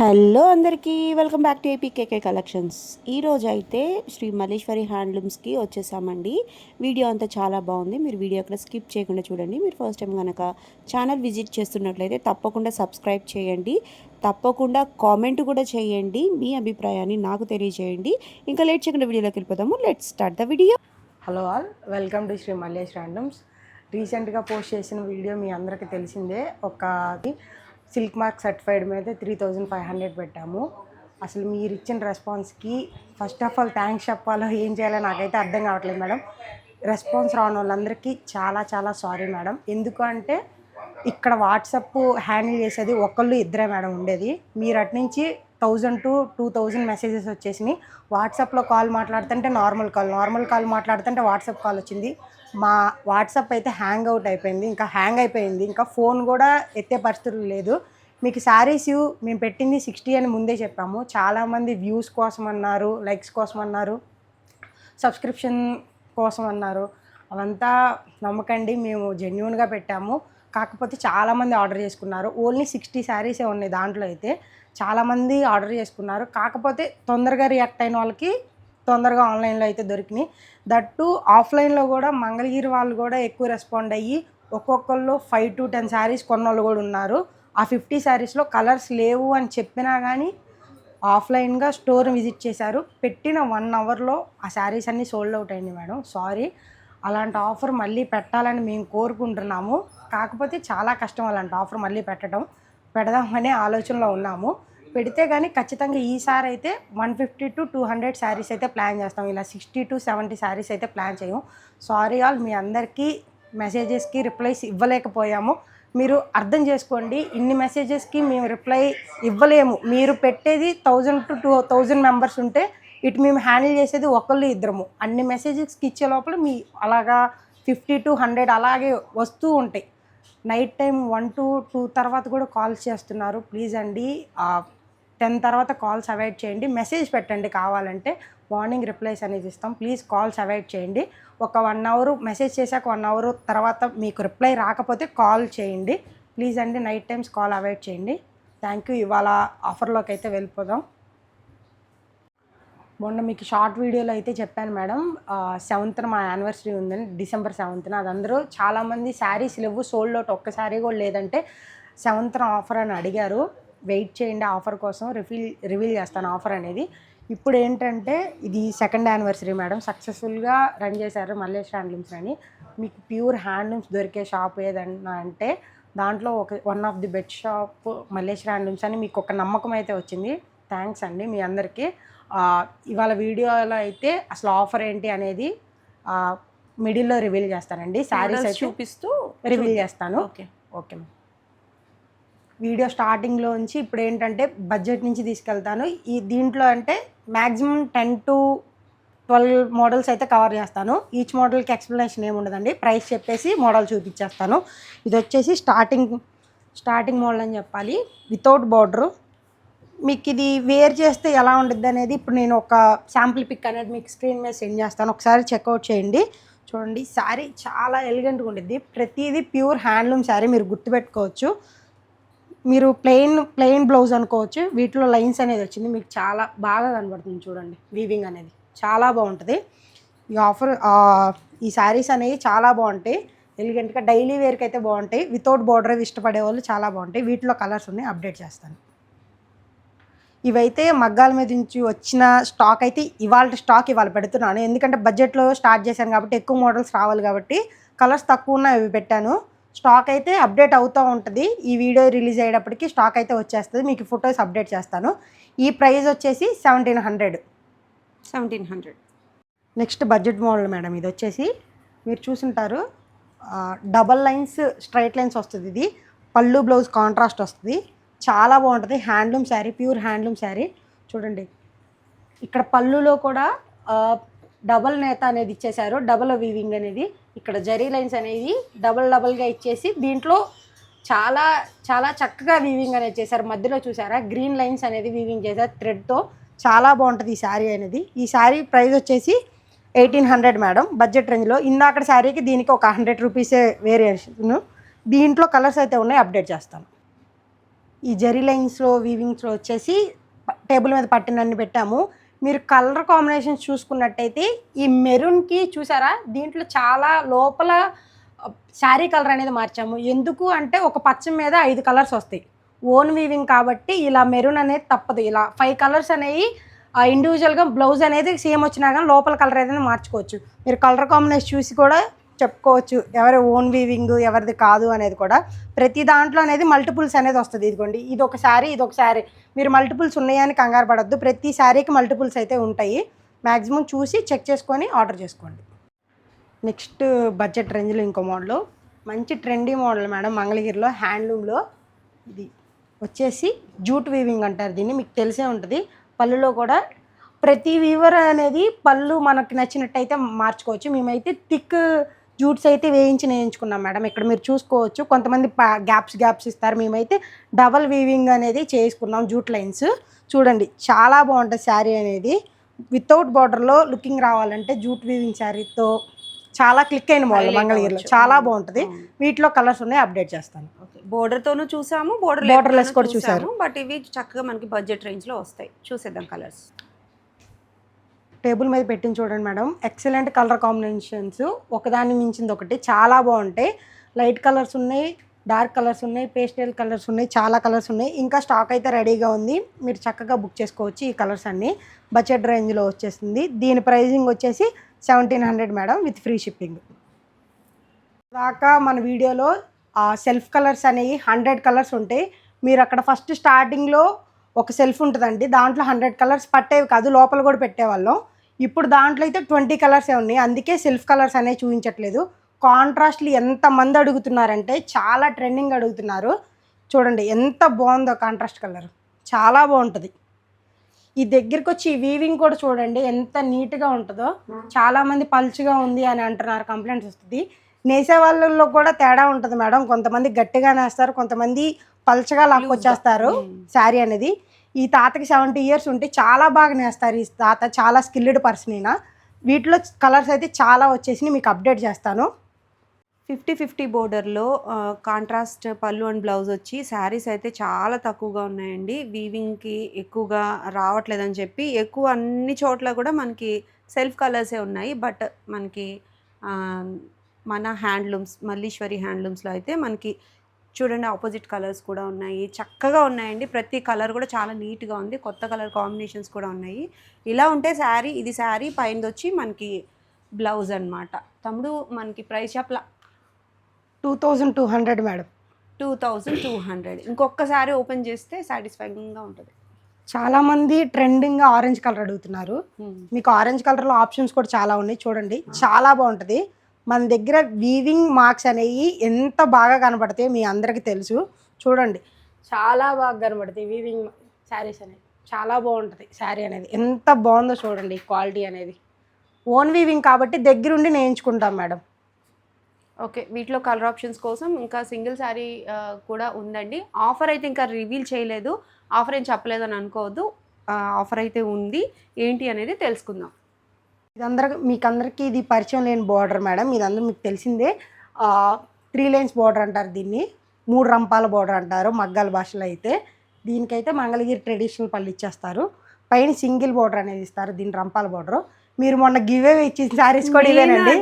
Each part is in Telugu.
హలో అందరికీ welcome back to APKK collections. ఈరోజు అయితే శ్రీ మల్లేశ్వరి హ్యాండ్లూమ్స్కి వచ్చేసామండి. వీడియో అంతా చాలా బాగుంది. మీరు వీడియో అక్కడ స్కిప్ చేయకుండా చూడండి. మీరు ఫస్ట్ టైం కనుక ఛానల్ విజిట్ చేస్తున్నట్లయితే తప్పకుండా సబ్స్క్రైబ్ చేయండి. తప్పకుండా కామెంట్ కూడా చేయండి. మీ అభిప్రాయాన్ని నాకు తెలియజేయండి. ఇంకా లేట్ చేయకుండా వీడియోలోకి వెళ్ళిపోదాము. Let start the video. Hello all welcome to Shri Mallesh handlooms. రీసెంట్గా పోస్ట్ చేసిన వీడియో మీ అందరికీ తెలిసిందే. ఒక సిల్క్ మార్క్ సర్టిఫైడ్ మీద త్రీ థౌజండ్ ఫైవ్ హండ్రెడ్ పెట్టాము. అసలు మీరు ఇచ్చిన రెస్పాన్స్కి ఫస్ట్ ఆఫ్ ఆల్ థ్యాంక్స్ చెప్పాలో ఏం చేయాలో నాకైతే అర్థం కావట్లేదు మేడం. రెస్పాన్స్ రాని వాళ్ళందరికీ చాలా చాలా సారీ మేడం. ఎందుకు అంటే ఇక్కడ వాట్సప్ హ్యాండిల్ చేసేది ఒకళ్ళు ఇద్దరే మేడం ఉండేది. మీరు అటు నుంచి thousand to two thousand messages వచ్చేసినాయి. వాట్సాప్లో కాల్ మాట్లాడుతుంటే నార్మల్ కాల్ నార్మల్ కాల్ మాట్లాడుతుంటే వాట్సాప్ కాల్ వచ్చింది. మా వాట్సాప్ అయితే హ్యాంగ్ అవుట్ అయిపోయింది ఇంకా హ్యాంగ్ అయిపోయింది. ఇంకా ఫోన్ కూడా ఎత్తే పరిస్థితులు లేదు. మీకు శారీస్ మేము పెట్టింది సిక్స్టీ అని ముందే చెప్పాము. చాలామంది వ్యూస్ కోసం అన్నారు లైక్స్ కోసం అన్నారు సబ్స్క్రిప్షన్ కోసం అన్నారు. అవంతా నమ్మకండి మేము జెన్యున్గా పెట్టాము. కాకపోతే చాలామంది ఆర్డర్ చేసుకున్నారు. ఓన్లీ సిక్స్టీ శారీసే ఉన్నాయి దాంట్లో అయితే. చాలామంది ఆర్డర్ చేసుకున్నారు. కాకపోతే తొందరగా రియాక్ట్ అయిన వాళ్ళకి తొందరగా ఆన్లైన్లో అయితే దొరికినాయి. దట్టు ఆఫ్లైన్లో కూడా మంగళగిరి వాళ్ళు కూడా ఎక్కువ రెస్పాండ్ అయ్యి ఒక్కొక్కళ్ళు ఫైవ్ టు టెన్ శారీస్ కొన్నోళ్ళు కూడా ఉన్నారు. ఆ ఫిఫ్టీ శారీస్లో కలర్స్ లేవు అని చెప్పినా కానీ ఆఫ్లైన్గా స్టోర్ విజిట్ చేశారు. పెట్టిన వన్ అవర్లో ఆ శారీస్ అన్నీ సోల్డ్ అవుట్ అయింది మేడం. సారీ. అలాంటి ఆఫర్ మళ్ళీ పెట్టాలని మేము కోరుకుంటున్నాము. కాకపోతే చాలా కష్టం అలాంటి ఆఫర్ మళ్ళీ పెట్టడం. పెడదామనే ఆలోచనలో ఉన్నాము. పెడితే కానీ ఖచ్చితంగా ఈసారి అయితే one fifty to two hundred saris అయితే ప్లాన్ చేస్తాం. ఇలా సిక్స్టీ టు సెవెంటీ శారీస్ అయితే ప్లాన్ చేయం. సారీ ఆల్ మీ అందరికీ మెసేజెస్కి రిప్లైస్ ఇవ్వలేకపోయాము. మీరు అర్థం చేసుకోండి ఇన్ని మెసేజెస్కి మేము రిప్లై ఇవ్వలేము. మీరు పెట్టేది thousand to two thousand members ఉంటే ఇటు మేము హ్యాండిల్ చేసేది ఒకళ్ళు ఇద్దరము. అన్ని మెసేజెస్కి ఇచ్చే లోపల మీ అలాగా ఫిఫ్టీ టు హండ్రెడ్ అలాగే వస్తూ ఉంటాయి. Night time one to two తర్వాత కూడా కాల్స్ చేస్తున్నారు. ప్లీజ్ అండి టెన్ తర్వాత కాల్స్ అవాయిడ్ చేయండి. మెసేజ్ పెట్టండి కావాలంటే. మార్నింగ్ రిప్లైస్ అనేది ఇస్తాం. ప్లీజ్ కాల్స్ అవాయిడ్ చేయండి. ఒక వన్ అవర్ మెసేజ్ చేశాక వన్ అవర్ తర్వాత మీకు రిప్లై రాకపోతే కాల్ చేయండి. ప్లీజ్ అండి నైట్ టైమ్స్ కాల్ అవాయిడ్ చేయండి. థ్యాంక్ యూ ఇవాళ ఆఫర్లోకి అయితే వెళ్ళిపోదాం. మొన్న మీకు షార్ట్ వీడియోలో అయితే చెప్పాను మేడం. సెవెంత్న మా యానివర్సరీ ఉందని డిసెంబర్ సెవెంత్న. అది అందరూ చాలామంది శారీస్ లేవు సోల్డ్ అవుట్ ఒక్క శారీ కూడా లేదంటే సెవెంత్న ఆఫర్ అని అడిగారు. వెయిట్ చేయండి ఆఫర్ కోసం రిఫీల్ రివీల్ చేస్తాను ఆఫర్ అనేది. ఇప్పుడు ఏంటంటే ఇది సెకండ్ యానివర్సరీ మేడం. సక్సెస్ఫుల్గా రన్ చేశారు మల్లేష్ హ్యాండ్లూమ్స్ అని. మీకు ప్యూర్ హ్యాండ్లూమ్స్ దొరికే షాప్ ఏదన్నా అంటే దాంట్లో ఒక one of the best shop Mallesh handlooms అని మీకు ఒక నమ్మకం అయితే వచ్చింది. థ్యాంక్స్ అండి మీ అందరికీ. ఇవాళ వీడియోలో అయితే అసలు ఆఫర్ ఏంటి అనేది మిడిల్లో రివీల్ చేస్తానండి. శారీస్ చూపిస్తూ రివీల్ చేస్తాను. ఓకే. Okay ma'am. వీడియో స్టార్టింగ్లో ఉంచి ఇప్పుడు ఏంటంటే బడ్జెట్ నుంచి తీసుకెళ్తాను. ఈ దీంట్లో అంటే maximum ten to twelve models అయితే కవర్ చేస్తాను. ఈచ్ మోడల్కి ఎక్స్ప్లెనేషన్ ఏమి ఉండదండి ప్రైస్ చెప్పేసి మోడల్ చూపించేస్తాను. ఇది వచ్చేసి స్టార్టింగ్ స్టార్టింగ్ మోడల్ అని చెప్పాలి. వితౌట్ బార్డర్ మీకు ఇది వేర్ చేస్తే ఎలా ఉంటుంది అనేది ఇప్పుడు నేను ఒక శాంపుల్ పిక్ అనేది మీకు స్క్రీన్ మీద సెండ్ చేస్తాను. ఒకసారి చెక్అవుట్ చేయండి. చూడండి శారీ చాలా ఎలిగెంట్గా ఉంటుంది ప్రతిదీ ప్యూర్ హ్యాండ్లూమ్ శారీ మీరు గుర్తుపెట్టుకోవచ్చు. మీరు ప్లెయిన్ ప్లెయిన్ బ్లౌజ్ అనుకోవచ్చు. వీటిలో లైన్స్ అనేది వచ్చింది. మీకు చాలా బాగా కనబడుతుంది చూడండి. వీవింగ్ అనేది చాలా బాగుంటుంది. ఈ ఆఫర్ ఈ శారీస్ అనేవి చాలా బాగుంటాయి. ఎలిగెంట్గా డైలీ వేర్కి అయితే బాగుంటాయి. వితౌట్ బార్డర్ అవి ఇష్టపడే వాళ్ళు చాలా బాగుంటాయి. వీటిలో కలర్స్ ఉన్నాయి. అప్డేట్ చేస్తాను. ఇవైతే మగ్గాల మీద నుంచి వచ్చిన స్టాక్ అయితే ఇవాళ స్టాక్ ఇవాళ పెడుతున్నాను. ఎందుకంటే బడ్జెట్లో స్టార్ట్ చేశాను కాబట్టి ఎక్కువ మోడల్స్ రావాలి కాబట్టి కలర్స్ తక్కువ ఉన్నాయి అవి పెట్టాను. స్టాక్ అయితే అప్డేట్ అవుతూ ఉంటుంది. ఈ వీడియో రిలీజ్ అయ్యేటప్పటికి స్టాక్ అయితే వచ్చేస్తుంది. మీకు ఫొటోస్ అప్డేట్ చేస్తాను. ఈ ప్రైస్ వచ్చేసి seventeen hundred seventeen hundred next budget model madam ఇది వచ్చేసి మీరు చూసుంటారు. డబల్ లైన్స్ స్ట్రైట్ లైన్స్ వస్తుంది ఇది. పళ్ళు బ్లౌజ్ కాంట్రాస్ట్ వస్తుంది. చాలా బాగుంటుంది. Handloom sari pure handloom sari. చూడండి. ఇక్కడ పళ్ళులో కూడా డబల్ నేత అనేది ఇచ్చేశారు డబల్ వీవింగ్ అనేది. ఇక్కడ జరీ లైన్స్ అనేది డబల్ డబల్గా ఇచ్చేసి దీంట్లో చాలా చాలా చక్కగా వీవింగ్ అనేది చేశారు. మధ్యలో చూసారా గ్రీన్ లైన్స్ అనేది వీవింగ్ చేశారు థ్రెడ్తో చాలా బాగుంటుంది ఈ శారీ అనేది. ఈ శారీ ప్రైస్ వచ్చేసి ఎయిటీన్ హండ్రెడ్ మేడం బడ్జెట్ రేంజ్లో ఇందాక శారీకి దీనికి ఒక హండ్రెడ్ రూపీసే వేరియేషన్ దీంట్లో కలర్స్ అయితే ఉన్నాయి అప్డేట్ చేస్తాను ఈ జరీ లైన్స్లో వీవింగ్స్లో వచ్చేసి టేబుల్ మీద పట్టినన్ని పెట్టాము. మీరు కలర్ కాంబినేషన్స్ చూసుకున్నట్టయితే ఈ మెరూన్కి చూసారా? దీంట్లో చాలా లోపల శారీ కలర్ అనేది మార్చాము. ఎందుకు అంటే ఒక పచ్చ మీద ఐదు కలర్స్ వస్తాయి. ఓన్ వీవింగ్ కాబట్టి ఇలా మెరూన్ అనేది తప్పదు. ఇలా ఫైవ్ కలర్స్ అనేవి ఇండివిజువల్గా బ్లౌజ్ అనేది సేమ్ వచ్చినా కానీ లోపల కలర్ ఏదైనా మార్చుకోవచ్చు. మీరు కలర్ కాంబినేషన్ చూసి కూడా చెప్పుకోవచ్చు. ఎవరి ఓన్ వీవింగ్ ఎవరిది కాదు అనేది కూడా. ప్రతి దాంట్లో అనేది మల్టిపుల్స్ అనేది వస్తుంది. ఇదిగోండి ఇది ఒక శారీ ఇది ఒక శారీ. మీరు మల్టిపుల్స్ ఉన్నాయని కంగారు పడద్దు. ప్రతి శారీకి మల్టిపుల్స్ అయితే ఉంటాయి. మ్యాక్సిమం చూసి చెక్ చేసుకొని ఆర్డర్ చేసుకోండి. నెక్స్ట్ బడ్జెట్ రేంజ్లో ఇంకో మోడల్ మంచి ట్రెండీ మోడల్ మేడం మంగళగిరిలో హ్యాండ్లూమ్లో ఇది వచ్చేసి జూట్ వీవింగ్ అంటారు దీన్ని. మీకు తెలిసే ఉంటుంది. పళ్ళులో కూడా ప్రతి వీవర్ అనేది పళ్ళు మనకు నచ్చినట్టయితే మార్చుకోవచ్చు. మేమైతే థిక్ జూట్స్ అయితే వేయించి వేయించుకున్నాం మేడం. ఇక్కడ మీరు చూసుకోవచ్చు. కొంతమంది గ్యాప్స్ గ్యాప్స్ ఇస్తారు. మేమైతే డబల్ వీవింగ్ అనేది చేసుకున్నాం జూట్ లైన్స్. చూడండి చాలా బాగుంటుంది శారీ అనేది. వితౌట్ బార్డర్లో లుకింగ్ రావాలంటే జూట్ వీవింగ్ శారీతో చాలా క్లిక్ అయిన మోడల్ మంగళగిరిలో. చాలా బాగుంటుంది. వీటిలో కలర్స్ ఉన్నాయి అప్డేట్ చేస్తాను. బోర్డర్ తోను చూసాము. బోర్డర్ Borderless కూడా చూసారు. బట్ ఇవి చక్కగా మనకి బడ్జెట్ రేంజ్లో వస్తాయి. చూసేద్దాం కలర్స్. టేబుల్ మీద పెట్టింది చూడండి మేడం. ఎక్సలెంట్ కలర్ కాంబినేషన్స్ ఒకదాన్ని మించింది ఒకటి. చాలా బాగుంటాయి. లైట్ కలర్స్ ఉన్నాయి డార్క్ కలర్స్ ఉన్నాయి పేస్టల్ కలర్స్ ఉన్నాయి చాలా కలర్స్ ఉన్నాయి. ఇంకా స్టాక్ అయితే రెడీగా ఉంది. మీరు చక్కగా బుక్ చేసుకోవచ్చు ఈ కలర్స్ అన్నీ. బడ్జెట్ రేంజ్లో వచ్చేసింది. దీని ప్రైజింగ్ వచ్చేసి seventeen hundred madam with free shipping దాకా మన వీడియోలో సెల్ఫ్ కలర్స్ అనేవి హండ్రెడ్ కలర్స్ ఉంటాయి. మీరు అక్కడ ఫస్ట్ స్టార్టింగ్లో ఒక సెల్ఫ్ ఉంటుందండి. దాంట్లో హండ్రెడ్ కలర్స్ పట్టేవి కాదు. లోపల కూడా పెట్టేవాళ్ళం. ఇప్పుడు దాంట్లో అయితే ట్వంటీ కలర్సే ఉన్నాయి. అందుకే సెల్ఫ్ కలర్స్ అనేవి చూపించట్లేదు. కాంట్రాస్ట్లు ఎంతమంది అడుగుతున్నారంటే చాలా ట్రెండింగ్ అడుగుతున్నారు. చూడండి ఎంత బాగుందో కాంట్రాస్ట్ కలర్. చాలా బాగుంటుంది. ఈ దగ్గరికి వచ్చి ఈ వీవింగ్ కూడా చూడండి ఎంత నీట్గా ఉంటుందో. చాలా మంది పల్చగా ఉంది అని అంటున్నారు కంప్లైంట్స్ వస్తుంది. నేసే వాళ్ళల్లో కూడా తేడా ఉంటుంది మేడం. కొంతమంది గట్టిగా నేస్తారు కొంతమంది పల్చగా లాక్కొచ్చేస్తారు శారీ అనేది. ఈ తాతకి సెవెంటీ ఇయర్స్ ఉంటే చాలా బాగా నేస్తారు ఈ తాత చాలా స్కిల్డ్ పర్సన్ అయినా వీటిలో కలర్స్ అయితే చాలా వచ్చేసి మీకు అప్డేట్ చేస్తాను. ఫిఫ్టీ ఫిఫ్టీ బోర్డర్లో కాంట్రాస్ట్ పళ్ళు అండ్ బ్లౌజ్ వచ్చి శారీస్ అయితే చాలా తక్కువగా ఉన్నాయండి. వీవింగ్కి ఎక్కువగా రావట్లేదని చెప్పి ఎక్కువ అన్ని చోట్ల కూడా మనకి సెల్ఫ్ కలర్సే ఉన్నాయి. బట్ మనకి మన హ్యాండ్లూమ్స్ మల్లీశ్వరి హ్యాండ్లూమ్స్లో అయితే మనకి చూడండి ఆపోజిట్ కలర్స్ కూడా ఉన్నాయి. చక్కగా ఉన్నాయండి. ప్రతి కలర్ కూడా చాలా నీట్గా ఉంది. కొత్త కలర్ కాంబినేషన్స్ కూడా ఉన్నాయి. ఇలా ఉంటే శారీ ఇది శారీ పైన వచ్చి మనకి బ్లౌజ్ అన్నమాట. తమ్ముడు మనకి ప్రైస్ చెప్పలా? Two thousand two hundred madam. Two thousand two hundred ఇంకొకసారి ఓపెన్ చేస్తే సాటిస్ఫైయింగ్గా ఉంటుంది. చాలామంది ట్రెండింగ్గా ఆరెంజ్ కలర్ అడుగుతున్నారు. మీకు ఆరెంజ్ కలర్లో ఆప్షన్స్ కూడా చాలా ఉన్నాయి. చూడండి. చాలా బాగుంటుంది. మన దగ్గర వీవింగ్ మార్క్స్ అనేవి ఎంత బాగా కనపడతాయో మీ అందరికీ తెలుసు. చూడండి. చాలా బాగా కనపడతాయి వీవింగ్ శారీస్ అనేవి. చాలా బాగుంటుంది శారీ అనేది. ఎంత బాగుందో చూడండి క్వాలిటీ అనేది. ఓన్ వీవింగ్ కాబట్టి దగ్గరుండి నేయించుకుంటాం మేడం. ఓకే. వీటిలో కలర్ ఆప్షన్స్ కోసం ఇంకా సింగిల్ శారీ కూడా ఉందండి. ఆఫర్ అయితే ఇంకా రివీల్ చేయలేదు. ఆఫర్ ఏం చెప్పలేదు అని అనుకోవద్దు ఆఫర్ అయితే ఉంది. ఏంటి అనేది తెలుసుకుందాం. ఇదందరూ మీకు అందరికీ ఇది పరిచయం లేని బార్డర్ మేడం. ఇదందరూ మీకు తెలిసిందే. త్రీ లైన్స్ బార్డర్ అంటారు దీన్ని. మూడు రంపాల బార్డర్ అంటారు మగ్గాల భాషలో అయితే. దీనికైతే మంగళగిరి ట్రెడిషనల్ పళ్ళు ఇచ్చేస్తారు. పైన సింగిల్ బార్డర్ అనేది ఇస్తారు దీని రంపాల బార్డర్ మీరు మొన్న గివే ఇచ్చిన శారీస్ కూడా ఇవేనండి.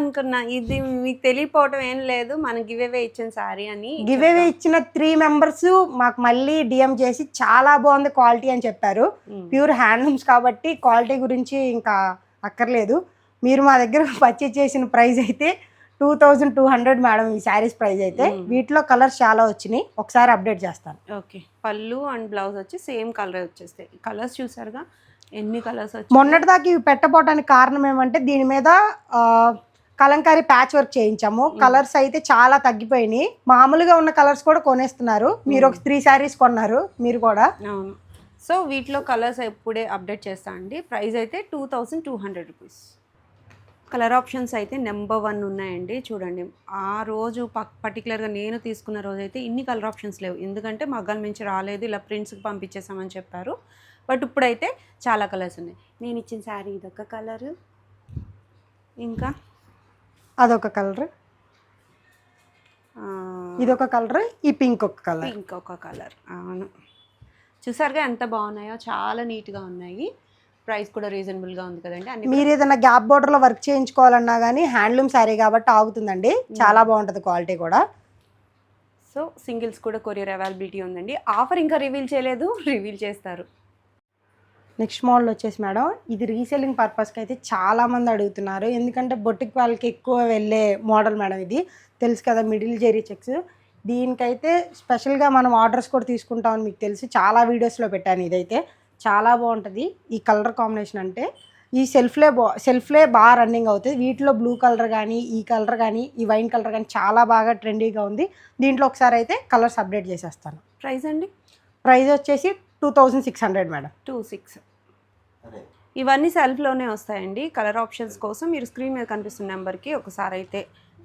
అనుకున్నా. ఇది మీకు తెలియపోవటం ఏం లేదు. మన గివేవే ఇచ్చిన శారీ అని గివే ఇచ్చిన త్రీ మెంబర్స్ మాకు మళ్ళీ డిఎం చేసి చాలా బాగుంది క్వాలిటీ అని చెప్పారు. ప్యూర్ హ్యాండ్లూమ్స్ కాబట్టి క్వాలిటీ గురించి ఇంకా అక్కర్లేదు. మీరు మా దగ్గర పర్చేజ్ చేసిన ప్రైస్ అయితే two thousand two hundred madam ఈ శారీస్ ప్రైస్ అయితే. వీటిలో కలర్స్ చాలా వచ్చినాయి. ఒకసారి అప్డేట్ చేస్తాను. ఓకే. పళ్ళు అండ్ బ్లౌజ్ వచ్చి సేమ్ కలర్ వచ్చేస్తాయి. కలర్స్ చూసారుగా? ఎన్ని కలర్స్ వచ్చి మొన్నటిదాకా ఇవి పెట్టబోటానికి కారణం ఏమంటే దీని మీద కలంకారీ ప్యాచ్ వర్క్ చేయించాము. కలర్స్ అయితే చాలా తగ్గిపోయినాయి. మామూలుగా ఉన్న కలర్స్ కూడా కొనేస్తున్నారు. మీరు ఒక త్రీ శారీస్ కొన్నారు. మీరు కూడా. సో వీటిలో కలర్స్ ఎప్పుడే అప్డేట్ చేస్తా అండి. ప్రైస్ అయితే two thousand two hundred rupees. Colour options అయితే నెంబర్ వన్ ఉన్నాయండి. చూడండి ఆ రోజు పర్టికులర్గా నేను తీసుకున్న రోజు అయితే ఇన్ని కలర్ ఆప్షన్స్ లేవు. ఎందుకంటే మగ్గాల నుంచి రాలేదు ఇలా ప్రింట్స్కి పంపించేసామని చెప్పారు. బట్ ఇప్పుడైతే చాలా కలర్స్ ఉన్నాయి. నేను ఇచ్చిన శారీ ఇదొక కలర్. ఇంకా అదొక కలర్. ఇది ఒక కలర్ ఈ పింక్ ఒక కలర్. పింక్ ఒక కలర్. అవును. చూసారుగా ఎంత బాగున్నాయో? చాలా నీట్గా ఉన్నాయి. ప్రైస్ కూడా రీజనబుల్గా ఉంది కదండి. అన్ని మీరు ఏదైనా గ్యాప్ బోర్డర్లో వర్క్ చేయించుకోవాలన్నా కానీ హ్యాండ్లూమ్ శారీ కాబట్టి ఆగుతుందండి. చాలా బాగుంటుంది క్వాలిటీ కూడా. సో సింగిల్స్ కూడా కొరియర్ అవైలబిలిటీ ఉందండి. ఆఫర్ ఇంకా రివీల్ చేయలేదు రివీల్ చేస్తారు. నెక్స్ట్ మోడల్ వచ్చేసి మేడం ఇది రీసెల్లింగ్ పర్పస్కి అయితే చాలా మంది అడుగుతున్నారు. ఎందుకంటే బొట్టిక్ వాళ్ళకి ఎక్కువ వెళ్ళే మోడల్ మేడం ఇది. తెలుసు కదా మిడిల్ జెరీ చెక్స్. దీనికైతే స్పెషల్గా మనం ఆర్డర్స్ కూడా తీసుకుంటామని మీకు తెలుసు చాలా వీడియోస్లో పెట్టాను ఇదైతే. చాలా బాగుంటుంది. ఈ కలర్ కాంబినేషన్ అంటే ఈ సెల్ఫ్లే బా సెల్ఫ్లే బాగా రన్నింగ్ అవుతుంది. వీటిలో బ్లూ కలర్ కానీ ఈ కలర్ కానీ ఈ వైన్ కలర్ కానీ చాలా బాగా ట్రెండీగా ఉంది. దీంట్లో ఒకసారి అయితే కలర్స్ అప్డేట్ చేసేస్తాను. ప్రైస్ అండి? ప్రైస్ వచ్చేసి two thousand six hundred madam. Two six. ఇవన్నీ సెల్ఫ్లోనే వస్తాయండి. కలర్ ఆప్షన్స్ కోసం మీరు స్క్రీన్ మీద కనిపిస్తున్న నెంబర్కి ఒకసారి అయితే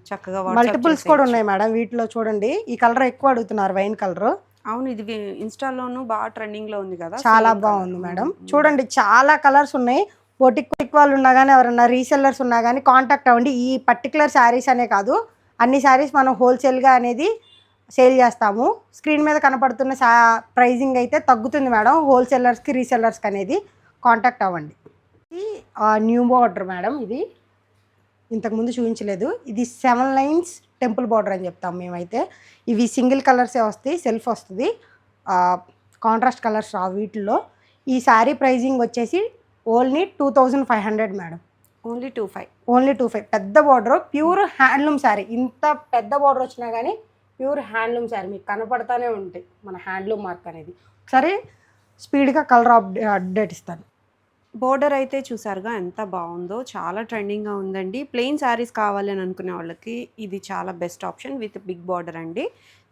చక్కగా మల్టిపుల్స్ కూడా. ఉన్నాయి మేడం వీటిలో చూడండి. ఈ కలర్ ఎక్కువ అడుగుతున్నారు వైన్ కలర్. అవును ఇది ఇన్స్టాలోను బాగా ట్రెండింగ్లో ఉంది కదా చాలా బాగుంది. మేడం. చూడండి చాలా కలర్స్ ఉన్నాయి. బొటిక్ వాళ్ళు ఉన్నా కానీ ఎవరన్నా రీసెల్లర్స్ ఉన్నా కానీ కాంటాక్ట్ అవ్వండి. ఈ పర్టికులర్ శారీస్ అనే కాదు. అన్ని శారీస్ మనం హోల్సేల్గా అనేది సేల్ చేస్తాము. స్క్రీన్ మీద కనపడుతున్న సా ప్రైజింగ్ అయితే తగ్గుతుంది మేడం. హోల్సేలర్స్కి రీసెల్లర్స్కి అనేది కాంటాక్ట్ అవ్వండి. ఇది న్యూ బార్డర్ మేడం ఇది. ఇంతకుముందు చూపించలేదు. ఇది సెవెన్ లైన్స్ టెంపుల్ బార్డర్ అని చెప్తాం మేమైతే. ఇవి సింగిల్ కలర్సే వస్తాయి సెల్ఫ్ వస్తుంది. కాంట్రాస్ట్ కలర్స్ రా వీటిల్లో. ఈ శారీ ప్రైజింగ్ వచ్చేసి only two thousand five hundred madam. Only two five. Only two five. పెద్ద బార్డర్ ప్యూర్ హ్యాండ్లూమ్ శారీ ఇంత పెద్ద బార్డర్ వచ్చినా కానీ ప్యూర్ హ్యాండ్లూమ్ శారీ మీకు కనపడతానే ఉంటాయి మన హ్యాండ్లూమ్ మార్క్ అనేది. ఒకసారి స్పీడ్గా కలర్ అప్డేట్ ఇస్తాను. బోర్డర్ అయితే చూసారుగా ఎంత బాగుందో చాలా ట్రెండింగ్గా ఉందండి. ప్లెయిన్ శారీస్ కావాలి అని అనుకునే వాళ్ళకి ఇది చాలా best option with big border అండి.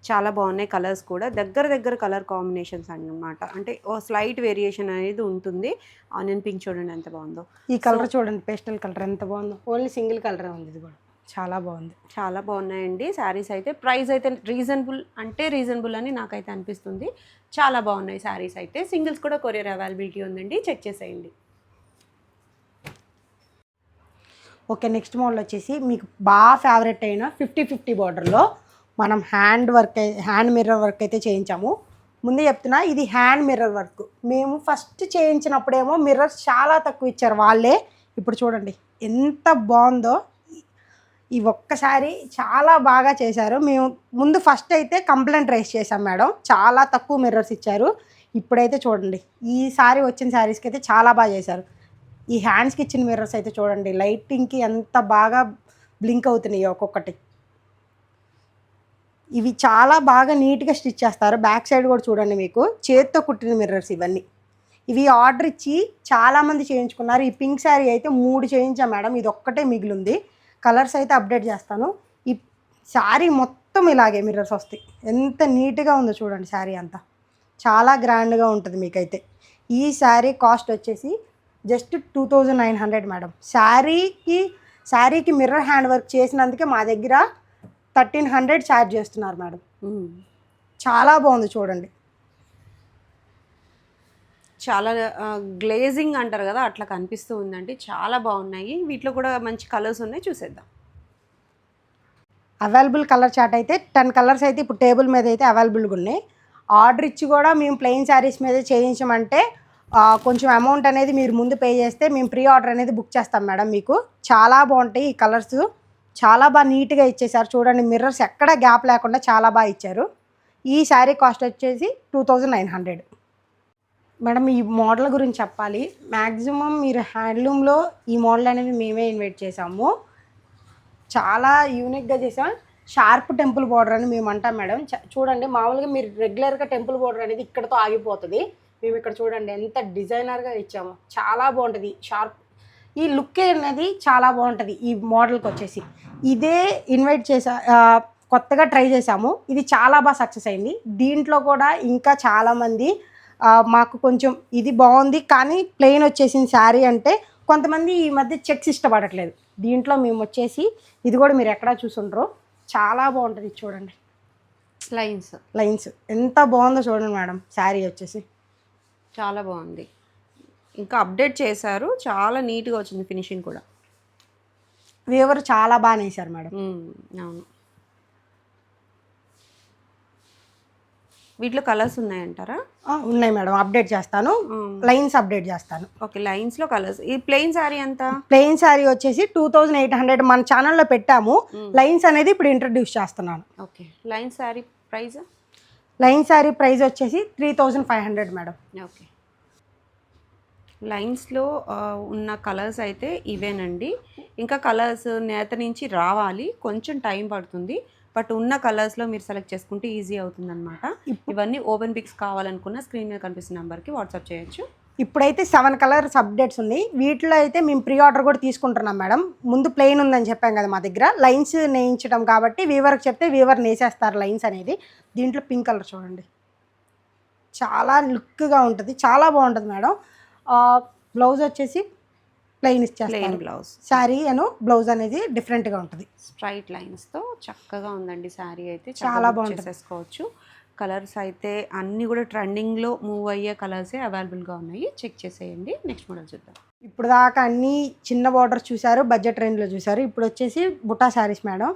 చాలా బాగున్నాయి కలర్స్ కూడా. దగ్గర దగ్గర కలర్ కాంబినేషన్స్ అన్నమాట. అంటే ఓ స్లైట్ వేరియేషన్ అనేది ఉంటుంది. ఆనియన్ పింక్ చూడండి ఎంత బాగుందో. ఈ కలర్ చూడండి పేస్టల్ కలర్ ఎంత బాగుందో. ఓన్లీ సింగిల్ కలర్ ఉంది ఇది కూడా. చాలా బాగుంది. చాలా బాగున్నాయండి శారీస్ అయితే. ప్రైస్ అయితే రీజనబుల్ అంటే రీజనబుల్ అని నాకైతే అనిపిస్తుంది. చాలా బాగున్నాయి శారీస్ అయితే. సింగిల్స్ కూడా కొరియర్ అవైలబిలిటీ ఉందండి. చెక్ చేసేయండి. ఓకే నెక్స్ట్ మోడల్ వచ్చేసి మీకు బాగా ఫేవరెట్ అయిన ఫిఫ్టీ ఫిఫ్టీ బార్డర్లో మనం hand work hand mirror work అయితే చేయించాము. ముందే చెప్తున్నా ఇది హ్యాండ్ మిర్రర్ వర్క్ మేము ఫస్ట్ చేయించినప్పుడేమో మిర్రర్స్ చాలా తక్కువ ఇచ్చారు వాళ్ళే. ఇప్పుడు చూడండి ఎంత బాగుందో. ఈ ఒక్కసారి చాలా బాగా చేశారు. మేము ముందు ఫస్ట్ అయితే కంప్లైంట్ రైస్ చేసాం మేడం. చాలా తక్కువ మిర్రర్స్ ఇచ్చారు. ఇప్పుడైతే చూడండి ఈసారి వచ్చిన శారీస్కి అయితే చాలా బాగా చేశారు. ఈ హ్యాండ్స్కి ఇచ్చిన మిర్రర్స్ అయితే చూడండి లైటింగ్కి ఎంత బాగా బ్లింక్ అవుతున్నాయి ఒక్కొక్కటి. ఇవి చాలా బాగా నీట్గా స్టిచ్ చేస్తారు. బ్యాక్ సైడ్ కూడా చూడండి మీకు. చేత్తో కుట్టిన మిర్రర్స్ ఇవన్నీ. ఇవి ఆర్డర్ ఇచ్చి చాలామంది చేయించుకున్నారు. ఈ పింక్ శారీ అయితే మూడు చేయించాం మేడం. ఇది ఒక్కటే మిగిలింది. కలర్స్ అయితే అప్డేట్ చేస్తాను. ఈ శారీ మొత్తం ఇలాగే మిర్రర్స్ వస్తాయి. ఎంత నీట్గా ఉందో చూడండి శారీ అంతా. చాలా గ్రాండ్గా ఉంటుంది మీకైతే. ఈ శారీ కాస్ట్ వచ్చేసి just two thousand nine hundred madam. శారీకి శారీకి మిర్రర్ హ్యాండ్ వర్క్ చేసినందుకే మా దగ్గర థర్టీన్ హండ్రెడ్ ఛార్జ్ చేస్తున్నారు మేడం. చాలా బాగుంది చూడండి. చాలా గ్లేజింగ్ అంటారు కదా అట్లా కనిపిస్తూ ఉందండి. చాలా బాగున్నాయి. వీటిలో కూడా మంచి కలర్స్ ఉన్నాయి. చూసేద్దాం. అవైలబుల్ కలర్ చార్ట్ అయితే టెన్ కలర్స్ అయితే ఇప్పుడు టేబుల్ మీద అయితే అవైలబుల్గా ఉన్నాయి. ఆర్డర్ ఇచ్చి కూడా మేము ప్లెయిన్ శారీస్ మీద చేయించమంటే కొంచెం అమౌంట్ అనేది మీరు ముందు పే చేస్తే మేము ప్రీ ఆర్డర్ అనేది బుక్ చేస్తాం మేడం మీకు. చాలా బాగుంటాయి ఈ కలర్స్ చాలా బాగా నీట్గా ఇచ్చేసారు. చూడండి మిర్రర్స్ ఎక్కడ గ్యాప్ లేకుండా చాలా బాగా ఇచ్చారు. ఈ శారీ కాస్ట్ వచ్చేసి two thousand nine hundred madam ఈ మోడల్ గురించి చెప్పాలి. మ్యాక్సిమం మీరు హ్యాండ్లూమ్లో ఈ మోడల్ అనేది మేమే ఇన్వైట్ చేసాము. చాలా యూనిక్గా చేసాం. షార్ప్ టెంపుల్ బార్డర్ అని మేము అంటాం మేడం చూడండి మామూలుగా మీరు రెగ్యులర్గా టెంపుల్ బార్డర్ అనేది ఇక్కడతో ఆగిపోతుంది. మేము ఇక్కడ చూడండి ఎంత డిజైనర్గా ఇచ్చాము. చాలా బాగుంటుంది. షార్ప్ ఈ లుక్ అనేది చాలా బాగుంటుంది ఈ మోడల్కి వచ్చేసి. ఇదే ఇన్వైట్ చేసా కొత్తగా ట్రై చేసాము. ఇది చాలా బాగా సక్సెస్ అయింది. దీంట్లో కూడా ఇంకా చాలామంది మాకు కొంచెం ఇది బాగుంది. కానీ ప్లెయిన్ వచ్చేసింది శారీ అంటే కొంతమంది ఈ మధ్య చెక్స్ ఇష్టపడట్లేదు. దీంట్లో మేము వచ్చేసి ఇది కూడా మీరు ఎక్కడా చూసుండ్రో. చాలా బాగుంటుంది చూడండి. లైన్స్ లైన్స్ ఎంత బాగుందో చూడండి మేడం శారీ వచ్చేసి. చాలా బాగుంది. ఇంకా అప్డేట్ చేశారు. చాలా నీట్గా వచ్చింది ఫినిషింగ్ కూడా. వీవర్ చాలా బాగా వేశారు మేడం. అవును. వీటిలో కలర్స్ ఉన్నాయంటారా? ఉన్నాయి మేడం. అప్డేట్ చేస్తాను. లైన్స్ అప్డేట్ చేస్తాను. ఓకే లైన్స్లో కలర్స్. ఈ ప్లెయిన్ శారీ ఎంత? ప్లెయిన్ శారీ వచ్చేసి టూ థౌజండ్ ఎయిట్ హండ్రెడ్ మన ఛానల్లో పెట్టాము. లైన్స్ అనేది ఇప్పుడు ఇంట్రడ్యూస్ చేస్తున్నాను. Okay line sari price line sari price వచ్చేసి three thousand five hundred madam. Okay. లైన్స్లో ఉన్న కలర్స్ అయితే ఇవేనండి. ఇంకా కలర్స్ నేత నుంచి రావాలి. కొంచెం టైం పడుతుంది. బట్ ఉన్న కలర్స్లో మీరు సెలెక్ట్ చేసుకుంటే ఈజీ అవుతుంది అనమాట ఇవన్నీ ఓపెన్ పిక్స్ కావాలనుకున్న స్క్రీన్ మీద కనిపిస్తున్న నెంబర్కి వాట్సాప్ చేయొచ్చు. ఇప్పుడైతే సెవెన్ కలర్స్ అప్డేట్స్ ఉన్నాయి. వీటిలో అయితే మేము ప్రీ ఆర్డర్ కూడా తీసుకుంటున్నాం మేడం. ముందు ప్లెయిన్ ఉందని చెప్పాం కదా మా దగ్గర. లైన్స్ నేయించడం కాబట్టి వీవర్కి చెప్తే వీవర్ నేసేస్తారు లైన్స్ అనేది. దీంట్లో పింక్ కలర్ చూడండి. చాలా లుక్గా ఉంటుంది. చాలా బాగుంటుంది మేడం. బ్లౌజ్ వచ్చేసి ప్లెయిన్ ఇచ్చేస్తారు. బ్లౌజ్. శారీ అను బ్లౌజ్ అనేది డిఫరెంట్గా ఉంటుంది. స్ట్రైట్ లైన్స్తో చక్కగా ఉందండి శారీ అయితే. చాలా బాగుంటుంది. చేసేసుకోవచ్చు. కలర్స్ అయితే అన్నీ కూడా ట్రెండింగ్లో మూవ్ అయ్యే కలర్సే అవైలబుల్గా ఉన్నాయి. చెక్ చేసేయండి. నెక్స్ట్ మోడల్ చూద్దాం. ఇప్పుడు దాకా అన్ని చిన్న బార్డర్ చూశారు బడ్జెట్ రేంజ్లో చూశారు. ఇప్పుడు వచ్చేసి బుటా శారీస్ మేడం.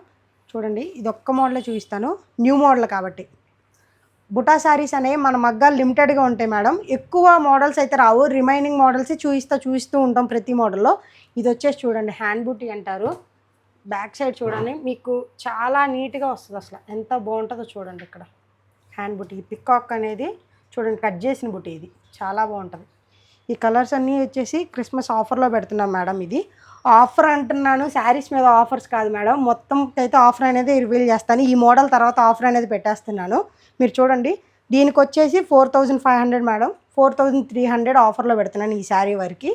చూడండి ఇది ఒక్క మోడలే చూపిస్తాను. న్యూ మోడల్ కాబట్టి. బుటా శారీస్ అనేవి మన మగ్గాలు లిమిటెడ్గా ఉంటాయి మేడం. ఎక్కువ మోడల్స్ అయితే రావు. రిమైనింగ్ మోడల్స్ చూపిస్తూ చూపిస్తూ ఉంటాం ప్రతి మోడల్లో. ఇది వచ్చేసి చూడండి హ్యాండ్ బూటీ అంటారు. బ్యాక్ సైడ్ చూడండి మీకు చాలా నీట్గా వస్తుంది అసలు. ఎంత బాగుంటుందో చూడండి ఇక్కడ. హ్యాండ్ బుటీ పికాక్ అనేది చూడండి కట్ చేసిన బుటీ ఇది. చాలా బాగుంటుంది. ఈ కలర్స్ అన్నీ వచ్చేసి క్రిస్మస్ ఆఫర్లో పెడుతున్నాం మేడం ఇది. ఆఫర్ అంటున్నాను శారీస్ మీద ఆఫర్స్ కాదు మేడం. మొత్తం అయితే ఆఫర్ అనేది రివీల్ చేస్తాను. ఈ మోడల్ తర్వాత ఆఫర్ అనేది పెట్టేస్తున్నాను. మీరు చూడండి దీనికి వచ్చేసి four thousand five hundred madam. Four thousand three hundred ఆఫర్లో పెడుతున్నాను ఈ శారీ వరకు.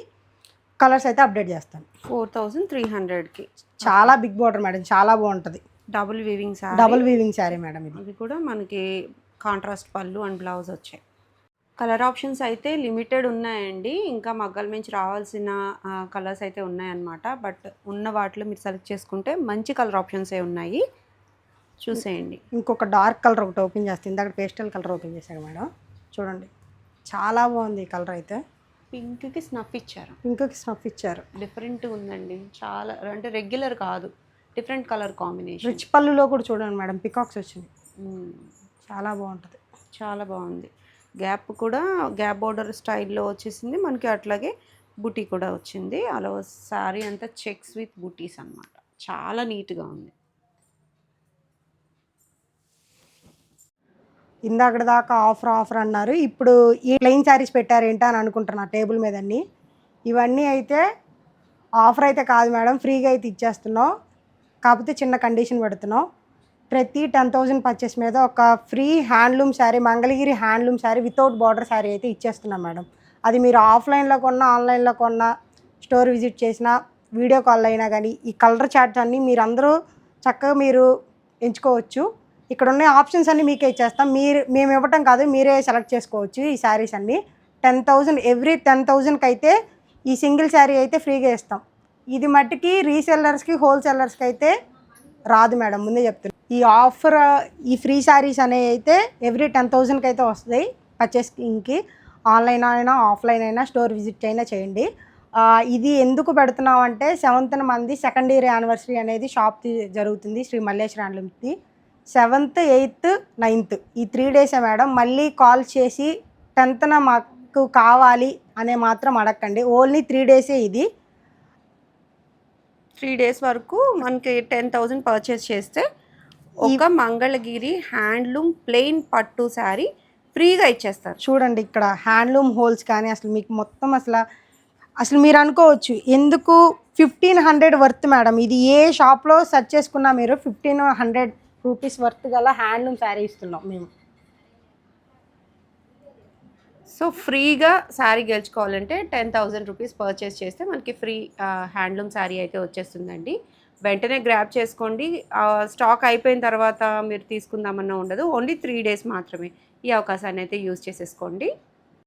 కలర్స్ అయితే అప్డేట్ చేస్తాను. ఫోర్ థౌజండ్ త్రీ హండ్రెడ్కి చాలా బిగ్ బార్డర్ మేడం. చాలా బాగుంటుంది. Double weaving sari. Double weaving sari madam ఇది. కూడా మనకి కాంట్రాస్ట్ పళ్ళు అండ్ బ్లౌజ్ వచ్చాయి. కలర్ ఆప్షన్స్ అయితే లిమిటెడ్ ఉన్నాయండి. ఇంకా మగ్గల నుంచి రావాల్సిన కలర్స్ అయితే ఉన్నాయన్నమాట. బట్ ఉన్న వాటిలో మీరు సెలెక్ట్ చేసుకుంటే మంచి కలర్ ఆప్షన్సే ఉన్నాయి. చూసేయండి. ఇంకొక డార్క్ కలర్ ఒకటి ఓపెన్ చేస్తాను ఇందాక పేస్టల్ కలర్ ఓపెన్ చేశాను మేడం. చూడండి. చాలా బాగుంది ఈ కలర్ అయితే. పింక్కి స్నఫ్ ఇచ్చారు. ఇంకొక స్నఫ్ ఇచ్చారు. డిఫరెంట్ ఉందండి. చాలా అంటే రెగ్యులర్ కాదు. Different colour combination. రిచ్ పళ్ళులో కూడా చూడండి మేడం పికాక్స్ వచ్చింది చాలా బాగుంటుంది. చాలా బాగుంది. గ్యాప్ కూడా గ్యాప్ బోర్డర్ స్టైల్లో వచ్చేసింది. మనకి అట్లాగే బుటీ కూడా వచ్చింది. అలా శారీ అంతా చెక్స్ విత్ బుటీస్ అన్నమాట. చాలా నీట్గా ఉంది. ఇందాక దాకా ఆఫర్ ఆఫర్ అన్నారు. ఇప్పుడు ఈ ప్లెయిన్ శారీస్ పెట్టారేంటా అని అనుకుంటున్నా టేబుల్ మీద అన్ని. ఇవన్నీ అయితే ఆఫర్ అయితే కాదు మేడం. ఫ్రీగా అయితే ఇచ్చేస్తున్నాం. కాకపోతే చిన్న కండిషన్ పెడుతున్నాం. ప్రతి టెన్ థౌజండ్ పర్చేస్ మీద ఒక free handloom sari Mangalagiri handloom sari without border sari అయితే ఇచ్చేస్తున్నాం మేడం. అది మీరు ఆఫ్లైన్లో కొన్నా ఆన్లైన్లో కొన్నా స్టోర్ విజిట్ చేసినా వీడియో కాల్ అయినా కానీ ఈ కలర్ చార్ట్స్ అన్నీ మీరు అందరూ చక్కగా మీరు ఎంచుకోవచ్చు. ఇక్కడ ఉన్న ఆప్షన్స్ అన్నీ మీకే ఇచ్చేస్తాం. మీరు మేము ఇవ్వటం కాదు మీరే సెలెక్ట్ చేసుకోవచ్చు ఈ శారీస్ అన్నీ. టెన్ థౌజండ్ ఎవ్రీ టెన్ థౌజండ్కి అయితే ఈ సింగిల్ శారీ అయితే ఫ్రీగా ఇస్తాం. ఇది మట్టుకి రీసెల్లర్స్కి హోల్సేలర్స్కి అయితే రాదు మేడం ముందే చెప్తున్నాను ఈ ఆఫర్ ఈ ఫ్రీ శారీస్ అనేవి అయితే ఎవ్రీ టెన్ థౌజండ్కి అయితే వస్తాయి పర్చేస్కి ఆన్లైన్ అయినా ఆఫ్లైన్ అయినా స్టోర్ విజిట్ అయినా చేయండి. ఇది ఎందుకు పెడుతున్నాం అంటే సెవెంత్న మంది సెకండ్ ఇయర్ యానివర్సరీ అనేది షాప్ జరుగుతుంది శ్రీ మల్లేశ్వర హ్యాండ్లూమ్స్ది సెవెంత్ ఎయిత్ నైన్త్ ఈ త్రీ డేసే మేడం. మళ్ళీ కాల్ చేసి టెన్త్న మాకు కావాలి అనే మాత్రం అడగండి ఓన్లీ త్రీ డేసే ఇది. త్రీ డేస్ వరకు మనకి టెన్ థౌజండ్ పర్చేస్ చేస్తే ఒక మంగళగిరి హ్యాండ్లూమ్ ప్లెయిన్ పట్టు శారీ ఫ్రీగా ఇచ్చేస్తారు. చూడండి ఇక్కడ హ్యాండ్లూమ్ హోల్స్ కానీ అసలు మీకు మొత్తం అసలు అసలు మీరు అనుకోవచ్చు ఎందుకు ఫిఫ్టీన్ హండ్రెడ్ వర్త్ మేడం? ఇది ఏ షాప్లో సెర్చ్ చేసుకున్నా మీరు ఫిఫ్టీన్ హండ్రెడ్ రూపీస్ వర్త్ గల హ్యాండ్లూమ్ శారీ ఇస్తున్నాం మేము. సో ఫ్రీగా శారీ గెలుచుకోవాలంటే టెన్ థౌజండ్ రూపీస్ పర్చేస్ చేస్తే మనకి ఫ్రీ హ్యాండ్లూమ్ శారీ అయితే వచ్చేస్తుందండి. వెంటనే గ్రాప్ చేసుకోండి. స్టాక్ అయిపోయిన తర్వాత మీరు తీసుకుందామన్నా ఉండదు. ఓన్లీ త్రీ డేస్ మాత్రమే ఈ అవకాశాన్ని అయితే యూజ్ చేసేసుకోండి.